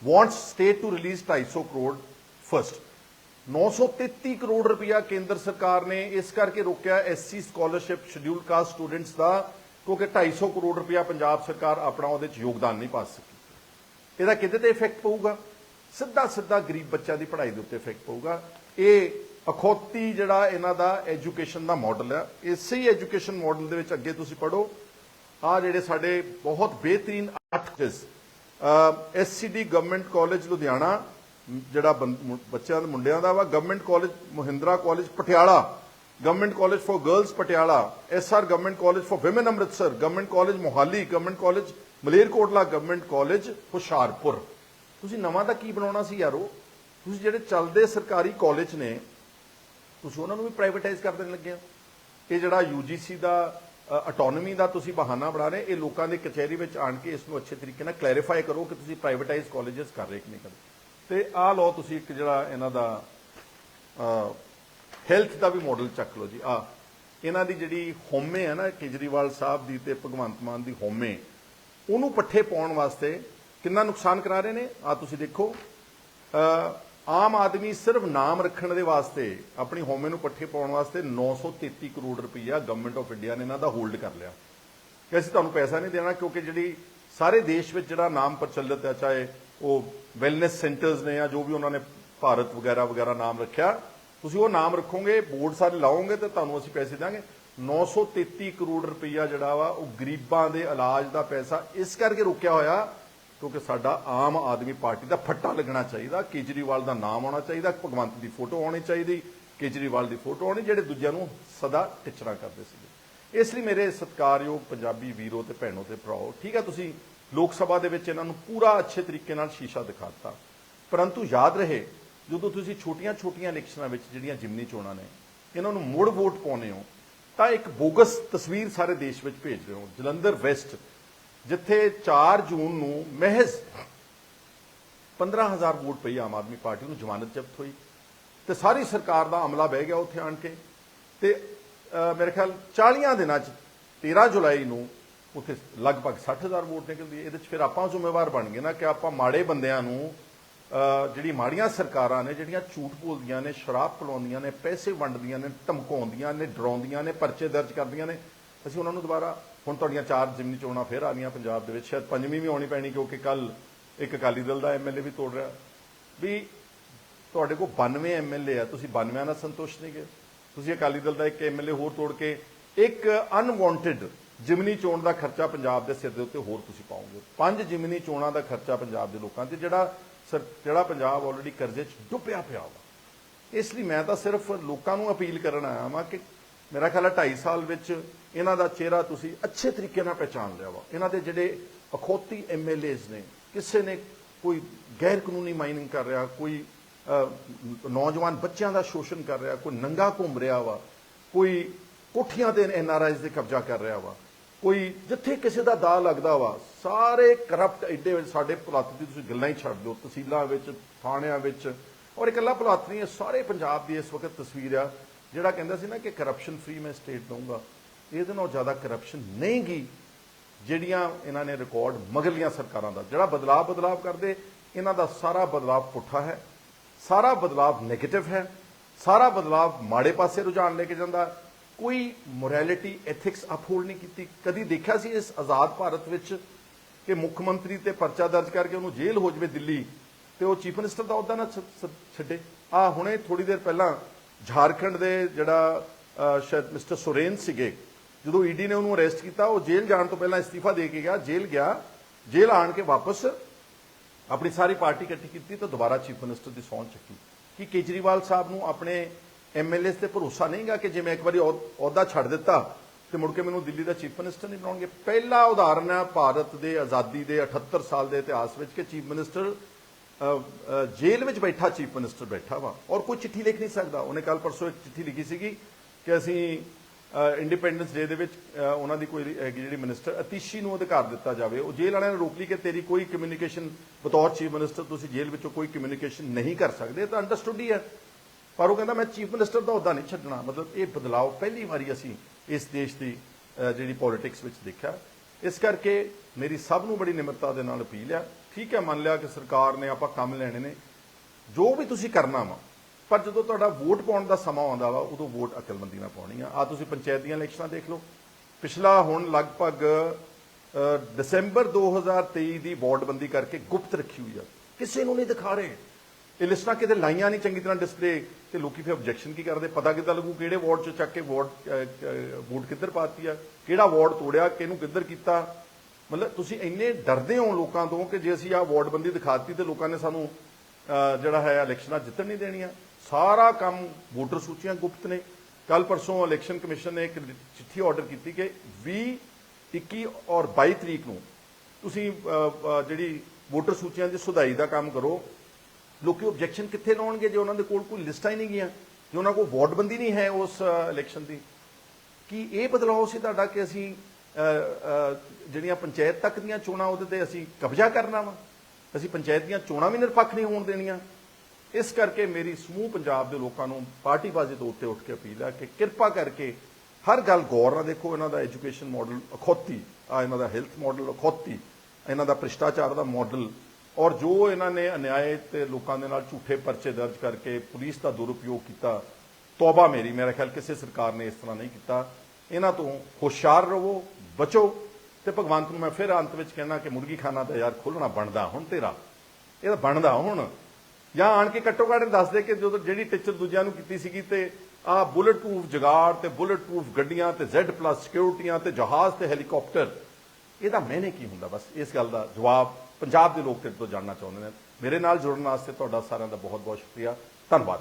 wants state to release 250 crore first 933 crore ਰੁਪਇਆ ਕੇਂਦਰ ਸਰਕਾਰ ਨੇ ਇਸ ਕਰਕੇ ਰੋਕਿਆ SC scholarship schedule caste students ਦਾ, ਕਿਉਂਕਿ 250 ਕਰੋੜ ਰੁਪਇਆ ਪੰਜਾਬ ਸਰਕਾਰ ਆਪਣਾ ਉਹਦੇ ਚ ਯੋਗਦਾਨ ਨਹੀਂ ਪਾ ਸਕੀ। ਇਹਦਾ ਕਿਤੇ ਤੇ ਇਫੈਕਟ ਪਊਗਾ? ਸਿੱਧਾ ਸਿੱਧਾ ਗਰੀਬ ਬੱਚਿਆਂ ਦੀ ਪੜ੍ਹਾਈ ਦੇ ਉੱਤੇ ਇਫੈਕਟ ਪਊਗਾ। ਇਹ ਅਖੌਤੀ ਜਿਹੜਾ ਇਹਨਾਂ ਦਾ ਐਜੂਕੇਸ਼ਨ ਦਾ ਮਾਡਲ ਹੈ ਇਸੇ ਹੀ ਐਜੂਕੇਸ਼ਨ ਮਾਡਲ ਦੇ ਵਿੱਚ ਅੱਗੇ ਤੁਸੀਂ ਪੜੋ ਆ ਜਿਹੜੇ ਸਾਡੇ ਬਹੁਤ ਬਿਹਤਰੀਨ ਅੱਠ ਐਸਸੀਡੀ ਗਵਰਨਮੈਂਟ ਕਾਲਜ ਲੁਧਿਆਣਾ ਜਿਹੜਾ ਬੰ- ਮੁ- ਬੱਚਿਆਂ ਦੇ ਮੁੰਡਿਆਂ ਦਾ ਵਾ government college Mahindra college Patiala. Government college for girls Patiala. SR government college for women Amritsar. Government college Mohali. Government college Malerkotla. Government college Hoshiarpur. ਤੁਸੀਂ ਨਵਾਂ ਤਾਂ ਕੀ ਬਣਾਉਣਾ ਸੀ ਯਾਰੋ ਤੁਸੀਂ ਜਿਹੜੇ ਚੱਲਦੇ ਸਰਕਾਰੀ ਕਾਲਜ ਨੇ, ਤੁਸੀਂ ਉਹਨਾਂ ਨੂੰ ਵੀ ਪ੍ਰਾਈਵੇਟਾਈਜ਼ ਕਰ ਦੇਣ ਲੱਗੇ ਹੋ। ਇਹ ਜਿਹੜਾ ਯੂਜੀਸੀ ਦਾ ਆਟੋਨੋਮੀ ਦਾ ਤੁਸੀਂ ਬਹਾਨਾ ਬਣਾ ਰਹੇ ਇਹ ਲੋਕਾਂ ਦੇ ਕਚਹਿਰੀ ਵਿੱਚ ਆਣ ਕੇ ਇਸ ਨੂੰ ਅੱਛੇ ਤਰੀਕੇ ਨਾਲ ਕਲੈਰੀਫਾਈ ਕਰੋ ਕਿ ਤੁਸੀਂ ਪ੍ਰਾਈਵੇਟਾਈਜ਼ ਕਾਲਜਸ ਕਰ ਰਹੇ ਕਿ ਨਹੀਂ ਕਰ ਰਹੇ ਤੇ ਆਹ ਲਓ ਤੁਸੀਂ ਇੱਕ ਜਿਹੜਾ ਇਹਨਾਂ ਦਾ ਹੈਲਥ ਦਾ ਵੀ ਮਾਡਲ ਚੱਕ ਲਓ ਜੀ। ਆ ਇਹਨਾਂ ਦੀ ਜਿਹੜੀ ਹੋਮੇ ਹੈ ਨਾ, ਕੇਜਰੀਵਾਲ ਸਾਹਿਬ ਦੀ ਤੇ ਭਗਵੰਤ ਮਾਨ ਦੀ ਹੋਮੇ ਉਹਨੂੰ ਪੱਠੇ ਪਾਉਣ ਵਾਸਤੇ ਕਿੰਨਾ ਨੁਕਸਾਨ ਕਰਾ ਰਹੇ ਨੇ? ਆ ਤੁਸੀਂ ਦੇਖੋ ਆਮ ਆਦਮੀ ਸਿਰਫ ਨਾਮ ਰੱਖਣ ਦੇ ਵਾਸਤੇ, ਆਪਣੀ ਹੋਮੇ ਨੂੰ ਪੱਠੇ ਪਾਉਣ ਵਾਸਤੇ 933 ਕਰੋੜ ਰੁਪਈਆ ਗਵਰਨਮੈਂਟ ਆਫ ਇੰਡੀਆ ਨੇ ਇਹਨਾਂ ਦਾ ਹੋਲਡ ਕਰ ਲਿਆ। ਕਿ ਅਸੀਂ ਤੁਹਾਨੂੰ ਪੈਸਾ ਨਹੀਂ ਦੇਣਾ, ਕਿਉਂਕਿ ਜਿਹੜੀ ਸਾਰੇ ਦੇਸ਼ ਵਿੱਚ ਜਿਹੜਾ ਨਾਮ ਪ੍ਰਚਲਿਤ ਹੈ ਚਾਹੇ ਉਹ ਵੈਲਨੈਸ ਸੈਂਟਰਸ ਨੇ ਜਾਂ ਜੋ ਵੀ ਉਹਨਾਂ ਨੇ ਭਾਰਤ ਵਗੈਰਾ ਵਗੈਰਾ ਨਾਮ ਰੱਖਿਆ, ਤੁਸੀਂ ਉਹ ਨਾਮ ਰੱਖੋਗੇ, ਬੋਰਡ ਸਾਰੇ ਲਾਓਗੇ ਤੇ ਤੁਹਾਨੂੰ ਅਸੀਂ ਪੈਸੇ ਦਾਂਗੇ 933 ਕਰੋੜ ਰੁਪਈਆ ਜਿਹੜਾ ਵਾ, ਉਹ ਗਰੀਬਾਂ ਦੇ ਇਲਾਜ ਦਾ ਪੈਸਾ ਇਸ ਕਰਕੇ ਰੁਕਿਆ ਹੋਇਆ ਕਿਉਂਕਿ ਸਾਡਾ ਆਮ ਆਦਮੀ ਪਾਰਟੀ ਦਾ ਫੱਟਾ ਲੱਗਣਾ ਚਾਹੀਦਾ, ਕੇਜਰੀਵਾਲ ਦਾ ਨਾਮ ਆਉਣਾ ਚਾਹੀਦਾ, ਭਗਵੰਤ ਦੀ ਫੋਟੋ ਆਉਣੀ ਚਾਹੀਦੀ, ਕੇਜਰੀਵਾਲ ਦੀ ਫੋਟੋ ਆਉਣੀ, ਜਿਹੜੇ ਦੂਜਿਆਂ ਨੂੰ ਸਦਾ ਟਿਚਰਾਂ ਕਰਦੇ ਸੀ ਇਸ ਲਈ ਮੇਰੇ ਸਤਿਕਾਰਯੋਗ ਪੰਜਾਬੀ ਵੀਰੋ ਤੇ ਭੈਣੋ ਤੇ ਭਰਾਓ, ਠੀਕ ਹੈ ਤੁਸੀਂ? ਲੋਕ ਸਭਾ ਦੇ ਵਿੱਚ ਇਹਨਾਂ ਨੂੰ ਪੂਰਾ ਅੱਛੇ ਤਰੀਕੇ ਨਾਲ ਸ਼ੀਸ਼ਾ ਦਿਖਾਤਾ ਪਰੰਤੂ ਯਾਦ ਰਹੇ ਜਦੋਂ ਤੁਸੀਂ ਛੋਟੀਆਂ-ਛੋਟੀਆਂ ਇਲੈਕਸ਼ਨਾਂ ਵਿੱਚ ਜਿਹੜੀਆਂ ਜਿਮਨੀ ਚੋਣਾਂ ਨੇ ਇਹਨਾਂ ਨੂੰ ਮੁੜ ਵੋਟ ਪਾਉਨੇ ਹੋ ਤਾਂ ਇੱਕ ਬੋਗਸ ਤਸਵੀਰ ਸਾਰੇ ਦੇਸ਼ ਵਿੱਚ ਭੇਜ ਰਹੇ ਹੋ ਜਲੰਧਰ ਵੈਸਟ ਜਿੱਥੇ 4 ਜੂਨ ਨੂੰ ਮਹਿਜ਼ 15000 ਵੋਟ ਪਈ ਆਮ ਆਦਮੀ ਪਾਰਟੀ ਨੂੰ ਜ਼ਮਾਨਤ ਜ਼ਬਤ ਹੋਈ ਤੇ ਸਾਰੀ ਸਰਕਾਰ ਦਾ ਅਮਲਾ ਬਹਿ ਗਿਆ ਉੱਥੇ ਆਣ ਕੇ ਤੇ ਅਹ, ਮੇਰੇ ਖਿਆਲ 40 ਦਿਨਾਂ ਚ 13 ਜੁਲਾਈ ਨੂੰ ਉੱਥੇ ਲਗਭਗ 60000 ਵੋਟ ਨਿਕਲਦੀ ਹੈ। ਇਹਦੇ ਚ ਫਿਰ ਆਪਾਂ ਜ਼ਿੰਮੇਵਾਰ ਬਣ ਗਏ ਨਾ ਕਿ ਆਪਾਂ ਮਾੜੇ ਬੰਦਿਆਂ ਨੂੰ ਜਿਹੜੀ ਮਾੜੀਆਂ ਸਰਕਾਰਾਂ ਨੇ, ਜਿਹੜੀਆਂ ਝੂਠ ਬੋਲਦੀਆਂ ਨੇ, ਸ਼ਰਾਬ ਪਿਲਾਉਂਦੀਆਂ ਨੇ, ਪੈਸੇ ਵੰਡਦੀਆਂ ਨੇ, ਧਮਕਾਉਂਦੀਆਂ ਨੇ, ਡਰਾਉਂਦੀਆਂ ਨੇ, ਪਰਚੇ ਦਰਜ ਕਰਦੀਆਂ ਨੇ, ਅਸੀਂ ਉਹਨਾਂ ਨੂੰ ਦੁਬਾਰਾ ਹੁਣ ਤੁਹਾਡੀਆਂ ਚਾਰ ਜਿਮਨੀ ਚੋਣਾਂ ਫੇਰ ਆ ਗਈਆਂ ਪੰਜਾਬ ਦੇ ਵਿੱਚ। ਸ਼ਾਇਦ ਪੰਜਵੀਂ ਵੀ ਆਉਣੀ ਪੈਣੀ ਕਿਉਂਕਿ ਕੱਲ ਇੱਕ ਅਕਾਲੀ ਦਲ ਦਾ ਐਮਐਲਏ ਵੀ ਤੋੜ ਰਿਹਾ। ਵੀ ਤੁਹਾਡੇ ਕੋਲ 92 ਐਮਐਲਏ ਆ, ਤੁਸੀਂ 92 ਨਾਲ ਸੰਤੁਸ਼ਟ ਨਹੀਂ ਗਏ ਤੁਸੀਂ ਅਕਾਲੀ ਦਲ ਦਾ ਇੱਕ ਐਮਐਲਏ ਹੋਰ ਤੋੜ ਕੇ ਇੱਕ ਅਨਵਾਂਟਡ ਜਿਮਨੀ ਚੋਣ ਦਾ ਖਰਚਾ ਪੰਜਾਬ ਦੇ ਸਿਰ ਦੇ ਉੱਤੇ ਹੋਰ ਤੁਸੀਂ ਪਾਓਗੇ। ਪੰਜ ਜਿਮਨੀ ਚੋਣਾਂ ਦਾ ਖਰਚਾ ਪੰਜਾਬ ਦੇ ਲੋਕਾਂ ਤੇ ਜਿਹੜਾ ਸਰ, ਜਿਹੜਾ ਪੰਜਾਬ ਆਲਰੇਡੀ ਕਰਜ਼ੇ 'ਚ ਡੁੱਬਿਆ ਪਿਆ ਵਾ। ਇਸ ਲਈ ਮੈਂ ਤਾਂ ਸਿਰਫ ਲੋਕਾਂ ਨੂੰ ਅਪੀਲ ਕਰਨ ਆਇਆ ਵਾਂ ਕਿ ਮੇਰਾ ਖਿਆਲ ਹੈ 2.5 ਸਾਲ ਵਿੱਚ ਇਹਨਾਂ ਦਾ ਚਿਹਰਾ ਤੁਸੀਂ ਅੱਛੇ ਤਰੀਕੇ ਨਾਲ ਪਹਿਚਾਨ ਲਿਆ ਵਾ। ਇਹਨਾਂ ਦੇ ਜਿਹੜੇ ਅਖੌਤੀ ਐਮਐਲਏਜ਼ ਨੇ, ਕਿਸੇ ਨੇ ਕੋਈ ਗੈਰ ਕਾਨੂੰਨੀ ਮਾਈਨਿੰਗ ਕਰ ਰਿਹਾ, ਕੋਈ ਨੌਜਵਾਨ ਬੱਚਿਆਂ ਦਾ ਸ਼ੋਸ਼ਣ ਕਰ ਰਿਹਾ, ਕੋਈ ਨੰਗਾ ਘੁੰਮ ਰਿਹਾ ਵਾ, ਕੋਈ ਕੋਠੀਆਂ ਤੇ ਐਨਆਰਆਈਜ਼ ਦੇ ਕਬਜ਼ਾ ਕਰ ਰਿਹਾ ਵਾ। ਕੋਈ ਜਿੱਥੇ ਕਿਸੇ ਦਾ ਦਾ ਲੱਗਦਾ ਵਾ, ਸਾਰੇ ਕਰਪਟ ਐਡੇ ਵਿੱਚ ਸਾਡੇ ਭੁਲੱਤ ਦੀ ਤੁਸੀਂ ਗੱਲਾਂ ਹੀ ਛੱਡ ਦਿਓ, ਤਹਿਸੀਲਾਂ ਵਿੱਚ, ਥਾਣਿਆਂ ਵਿੱਚ। ਔਰ ਇਕੱਲਾ ਭੁਲੱਤ ਨਹੀਂ ਇਹ ਸਾਰੇ ਪੰਜਾਬ ਦੀ ਇਸ ਵਕਤ ਤਸਵੀਰ ਆ, ਜਿਹੜਾ ਕਹਿੰਦਾ ਸੀ ਨਾ ਕਿ ਕਰਪਸ਼ਨ ਫ੍ਰੀ ਮੈਂ ਸਟੇਟ ਦਊਂਗਾ। ਇਹਦੇ ਨਾਲੋਂ ਜ਼ਿਆਦਾ ਕਰਪਸ਼ਨ ਨਹੀਂ ਗੀ ਜਿਹੜੀਆਂ ਇਹਨਾਂ ਨੇ ਰਿਕਾਰਡ ਮਗਰਲੀਆਂ ਸਰਕਾਰਾਂ ਦਾ। ਜਿਹੜਾ ਬਦਲਾਅ ਬਦਲਾਅ ਕਰਦੇ, ਇਹਨਾਂ ਦਾ ਸਾਰਾ ਬਦਲਾਅ ਪੁੱਠਾ ਹੈ, ਸਾਰਾ ਬਦਲਾਅ 네ਗੇਟਿਵ ਹੈ, ਸਾਰਾ ਬਦਲਾਅ ਮਾੜੇ ਪਾਸੇ ਰੁਝਾਨ ਲੈ ਕੇ ਜਾਂਦਾ ਕੋਈ ਮੋਰੈਲਿਟੀ ਐਥਿਕਸ ਅਪਹੋਲਡ ਨਹੀਂ ਕੀਤੀ। ਕਦੀ ਦੇਖਿਆ ਸੀ ਇਸ ਆਜ਼ਾਦ ਭਾਰਤ ਵਿੱਚ ਕਿ ਮੁੱਖ ਮੰਤਰੀ ਤੇ ਪਰਚਾ ਦਰਜ ਕਰਕੇ ਉਹਨੂੰ ਜੇਲ੍ਹ ਹੋ ਜਵੇ ਦਿੱਲੀ ਤੇ ਉਹ ਚੀਫ ਮਿਨਿਸਟਰ ਦਾ ਅਹੁਦਾ ਨਾ ਛੱਡੇ? ਆ ਹੁਣੇ ਥੋੜੀ ਦੇਰ ਪਹਿਲਾਂ ਝਾਰਖੰਡ ਦੇ ਜਿਹੜਾ ਸ਼ਾਇਦ ਮਿਸਟਰ ਸੁਰੇਨ ਸੀਗੇ, ਜਦੋਂ ਈਡੀ ਨੇ ਉਹਨੂੰ ਅਰੈਸਟ ਕੀਤਾ, ਉਹ ਜੇਲ੍ਹ ਜਾਣ ਤੋਂ ਪਹਿਲਾਂ ਅਸਤੀਫਾ ਦੇ ਕੇ ਗਿਆ, ਜੇਲ੍ਹ ਗਿਆ, ਜੇਲ੍ਹ ਆਣ ਕੇ ਵਾਪਸ ਆਪਣੀ ਸਾਰੀ ਪਾਰਟੀ ਇਕੱਠੀ ਕੀਤੀ ਤਾਂ ਦੁਬਾਰਾ ਚੀਫ ਮਿਨਿਸਟਰ ਦੀ ਸਹੁੰ ਚੱਕੀ। ਕਿ ਕੇਜਰੀਵਾਲ ਸਾਹਿਬ ਨੂੰ ਆਪਣੇ ਐਮਐਲਏ ਤੇ ਭਰੋਸਾ ਨਹੀਂਗਾ ਕਿ ਜੇ ਮੈਂ ਇੱਕ ਵਾਰੀ ਅਹੁਦਾ ਛੱਡ ਦਿੱਤਾ ਤੇ ਮੁੜ ਕੇ ਮੈਨੂੰ ਦਿੱਲੀ ਦਾ ਚੀਫ ਮਿਨਿਸਟਰ ਨਹੀਂ ਬਣਾਉਣਗੇ। ਪਹਿਲਾ ਉਦਾਹਰਨ ਹੈ ਭਾਰਤ ਦੇ ਆਜ਼ਾਦੀ ਦੇ 78 ਸਾਲ ਦੇ ਇਤਿਹਾਸ ਵਿੱਚ ਕਿ ਚੀਫ ਮਿਨਿਸਟਰ ਜੇਲ੍ਹ ਵਿੱਚ ਬੈਠਾ ਚੀਫ ਮਿਨਿਸਟਰ ਬੈਠਾ ਵਾ ਔਰ ਕੋਈ ਚਿੱਠੀ ਲਿਖ ਨਹੀਂ ਸਕਦਾ। ਉਹਨੇ ਕੱਲ ਪਰਸੋਂ ਇੱਕ ਚਿੱਠੀ ਲਿਖੀ ਸੀਗੀ ਕਿ ਅਸੀਂ ਇੰਡੀਪੈਂਡੈਂਸ ਡੇ ਦੇ ਵਿੱਚ ਉਹਨਾਂ ਦੀ ਕੋਈ ਹੈਗੀ ਜਿਹੜੀ ਮਿਨਿਸਟਰ ਅਤੀਸ਼ੀ ਨੂੰ ਅਧਿਕਾਰ ਦਿੱਤਾ ਜਾਵੇ। ਉਹ ਜੇਲ੍ਹ ਵਾਲਿਆਂ ਨੇ ਰੋਕ ਲਈ ਕਿ ਤੇਰੀ ਕੋਈ ਕਮਿਊਨੀਕੇਸ਼ਨ ਬਤੌਰ ਚੀਫ ਮਿਨਿਸਟਰ ਤੁਸੀਂ ਜੇਲ੍ਹ ਵਿੱਚੋਂ ਕੋਈ ਕਮਿਊਨੀਕੇਸ਼ਨ ਨਹੀਂ ਕਰ ਸਕਦੇ। ਤਾਂ ਅੰਡਰਸਟੂਡ ਹੀ ਹੈ। ਪਰ ਉਹ ਕਹਿੰਦਾ ਮੈਂ ਚੀਫ ਮਿਨਿਸਟਰ ਦਾ ਅਹੁਦਾ ਨਹੀਂ ਛੱਡਣਾ। ਮਤਲਬ ਇਹ ਬਦਲਾਅ ਪਹਿਲੀ ਵਾਰੀ ਅਸੀਂ ਇਸ ਦੇਸ਼ ਦੀ ਜਿਹੜੀ ਪੋਲਿਟਿਕਸ ਵਿੱਚ ਦੇਖਿਆ। ਇਸ ਕਰਕੇ ਮੇਰੀ ਸਭ ਨੂੰ ਬੜੀ ਨਿਮਰਤਾ ਦੇ ਨਾਲ ਅਪੀਲ ਆ। ਠੀਕ ਹੈ ਮੰਨ ਲਿਆ ਕਿ ਸਰਕਾਰ ਨੇ ਆਪਾਂ ਕੰਮ ਲੈਣੇ ਨੇ। ਜੋ ਵੀ ਤੁਸੀਂ ਕਰਨਾ ਵਾ ਪਰ ਜਦੋਂ ਤੁਹਾਡਾ ਵੋਟ ਪਾਉਣ ਦਾ ਸਮਾਂ ਆਉਂਦਾ ਵਾ ਉਦੋਂ ਵੋਟ ਅਕਲਮੰਦੀ ਨਾਲ ਪਾਉਣੀ ਆ। ਆ ਤੁਸੀਂ ਪੰਚਾਇਤ ਦੀਆਂ ਇਲੈਕਸ਼ਨਾਂ ਦੇਖ ਲਓ। ਪਿਛਲਾ ਹੁਣ ਲਗਭਗ ਅ, ਦਸੰਬਰ 2023 ਦੀ ਵਾਰਡਬੰਦੀ ਕਰਕੇ ਗੁਪਤ ਰੱਖੀ ਹੋਈ ਆ। ਕਿਸੇ ਨੂੰ ਨਹੀਂ ਦਿਖਾ ਰਹੇ। ਇਹ ਲਿਸਟਾਂ ਕਿਤੇ ਲਾਈਆਂ ਨਹੀਂ ਚੰਗੀ ਤਰ੍ਹਾਂ ਡਿਸਪਲੇ ਤੇ ਲੋਕੀ ਫਿਰ ਆਬਜੈਕਸ਼ਨ ਕੀ ਕਰਦੇ? ਪਤਾ ਕਿੱਦਾਂ ਲੱਗੂ ਕਿਹੜੇ ਵਾਰਡ ਚ ਚੱਕ ਕੇ ਵਾਰਡ ਵੋਟ ਕਿੱਧਰ ਪਾਤੀ ਆ? ਕਿਹੜਾ ਵਾਰਡ ਤੋੜਿਆ? ਕਿਹਨੂੰ ਕਿੱਧਰ ਕੀਤਾ? ਮਤਲਬ ਤੁਸੀਂ ਇੰਨੇ ਡਰਦੇ ਹੋ ਲੋਕਾਂ ਤੋਂ ਕਿ ਜੇ ਅਸੀਂ ਆ ਵਾਰਡਬੰਦੀ ਦਿਖਾਤੀ ਤੇ ਲੋਕਾਂ ਨੇ ਸਾਨੂੰ ਜਿਹੜਾ ਹੈ ਇਲੈਕਸ਼ਨਾਂ ਜਿੱਤਣ ਨਹੀਂ ਦੇਣੀਆਂ ਸਾਰਾ ਕੰਮ ਵੋਟਰ ਸੂਚੀਆਂ ਗੁਪਤ ਨੇ। ਕੱਲ ਪਰਸੋਂ ਇਲੈਕਸ਼ਨ ਕਮਿਸ਼ਨ ਨੇ ਇੱਕ ਚਿੱਠੀ ਆਰਡਰ ਕੀਤੀ ਕਿ 20 21 ਔਰ 22 ਤਰੀਕ ਨੂੰ ਤੁਸੀਂ ਜਿਹੜੀ ਵੋਟਰ ਸੂਚੀਆਂ ਦੀ ਸੁਧਾਈ ਦਾ ਕੰਮ ਕਰੋ। ਲੋਕੀ ਆਬਜੈਕਸ਼ਨ ਕਿੱਥੇ ਲਾਉਣਗੇ ਜੇ ਉਹਨਾਂ ਦੇ ਕੋਲ ਕੋਈ ਲਿਸਟਾਂ ਹੀ ਨਹੀਂ ਗਈਆਂ? ਜੇ ਉਹਨਾਂ ਕੋਲ ਵਾਰਡਬੰਦੀ ਨਹੀਂ ਹੈ ਉਸ ਇਲੈਕਸ਼ਨ ਦੀ, ਕੀ ਇਹ ਬਦਲਾਅ ਸੀ ਤੁਹਾਡਾ ਕਿ ਅਸੀਂ ਜਿਹੜੀਆਂ ਪੰਚਾਇਤ ਤੱਕ ਦੀਆਂ ਚੋਣਾਂ ਉਹਦੇ ਤੇ ਅਸੀਂ ਕਬਜ਼ਾ ਕਰਨਾ ਵਾ? ਅਸੀਂ ਪੰਚਾਇਤ ਦੀਆਂ ਚੋਣਾਂ ਵੀ ਨਿਰਪੱਖ ਨਹੀਂ ਹੋਣ ਦੇਣੀਆਂ। ਇਸ ਕਰਕੇ ਮੇਰੀ ਸਮੂਹ ਪੰਜਾਬ ਦੇ ਲੋਕਾਂ ਨੂੰ ਪਾਰਟੀਬਾਜ਼ੀ ਤੋਂ ਉੱਤੇ ਉੱਠ ਕੇ ਅਪੀਲ ਹੈ ਕਿ ਕਿਰਪਾ ਕਰਕੇ ਹਰ ਗੱਲ ਗੌਰ ਨਾਲ ਦੇਖੋ, ਇਹਨਾਂ ਦਾ ਐਜੂਕੇਸ਼ਨ ਮਾਡਲ ਅਖੌਤੀ, ਆ ਇਹਨਾਂ ਦਾ ਹੈਲਥ ਮਾਡਲ ਅਖੌਤੀ, ਇਹਨਾਂ ਦਾ ਭ੍ਰਿਸ਼ਟਾਚਾਰ ਦਾ ਮਾਡਲ ਔਰ ਜੋ ਇਹਨਾਂ ਨੇ ਅਨਿਆਏ ਤੇ ਲੋਕਾਂ ਦੇ ਨਾਲ ਝੂਠੇ ਪਰਚੇ ਦਰਜ ਕਰਕੇ ਪੁਲਿਸ ਦਾ ਦੁਰਉਪਯੋਗ ਕੀਤਾ, ਤੌਬਾ ਮੇਰੀ, ਮੇਰਾ ਖਿਆਲ ਕਿਸੇ ਸਰਕਾਰ ਨੇ ਇਸ ਤਰ੍ਹਾਂ ਨਹੀਂ ਕੀਤਾ। ਇਹਨਾਂ ਤੋਂ ਹੁਸ਼ਿਆਰ ਰਹੋ, ਬਚੋ ਤੇ ਭਗਵੰਤ ਨੂੰ ਮੈਂ ਫਿਰ ਅੰਤ ਵਿੱਚ ਕਹਿਣਾ ਕਿ ਮੁਰਗੀ ਖਾਨਾ ਦਾ ਯਾਰ ਖੋਲਣਾ ਬਣਦਾ ਹੁਣ ਤੇਰਾ। ਇਹ ਤਾਂ ਬਣਦਾ ਹੁਣ। ਜਾਂ ਆਣ ਕੇ ਘੱਟੋ ਘੱਟ ਦੱਸ ਦੇ ਕਿ ਜਦੋਂ ਜਿਹੜੀ ਟੀਚਰ ਦੂਜਿਆਂ ਨੂੰ ਕੀਤੀ ਸੀਗੀ ਤੇ ਆ ਬੁਲਟ ਪ੍ਰੂਫ ਜਗਾੜ ਤੇ ਬੁਲਟ ਪ੍ਰੂਫ ਗੱਡੀਆਂ ਤੇ Z+ ਸਿਕਿਉਰਿਟੀਆਂ ਤੇ ਜਹਾਜ਼ ਤੇ ਹੈਲੀਕਾਪਟਰ ਇਹਦਾ ਮੈਨੇ ਕੀ ਹੁੰਦਾ? ਬਸ ਇਸ ਗੱਲ ਦਾ ਜਵਾਬ ਪੰਜਾਬ ਦੇ ਲੋਕ ਤੇਰੇ ਤੋਂ ਜਾਣਨਾ ਚਾਹੁੰਦੇ ਨੇ। ਮੇਰੇ ਨਾਲ ਜੁੜਨ ਵਾਸਤੇ ਤੁਹਾਡਾ ਸਾਰਿਆਂ ਦਾ ਬਹੁਤ ਬਹੁਤ ਸ਼ੁਕਰੀਆ। ਧੰਨਵਾਦ।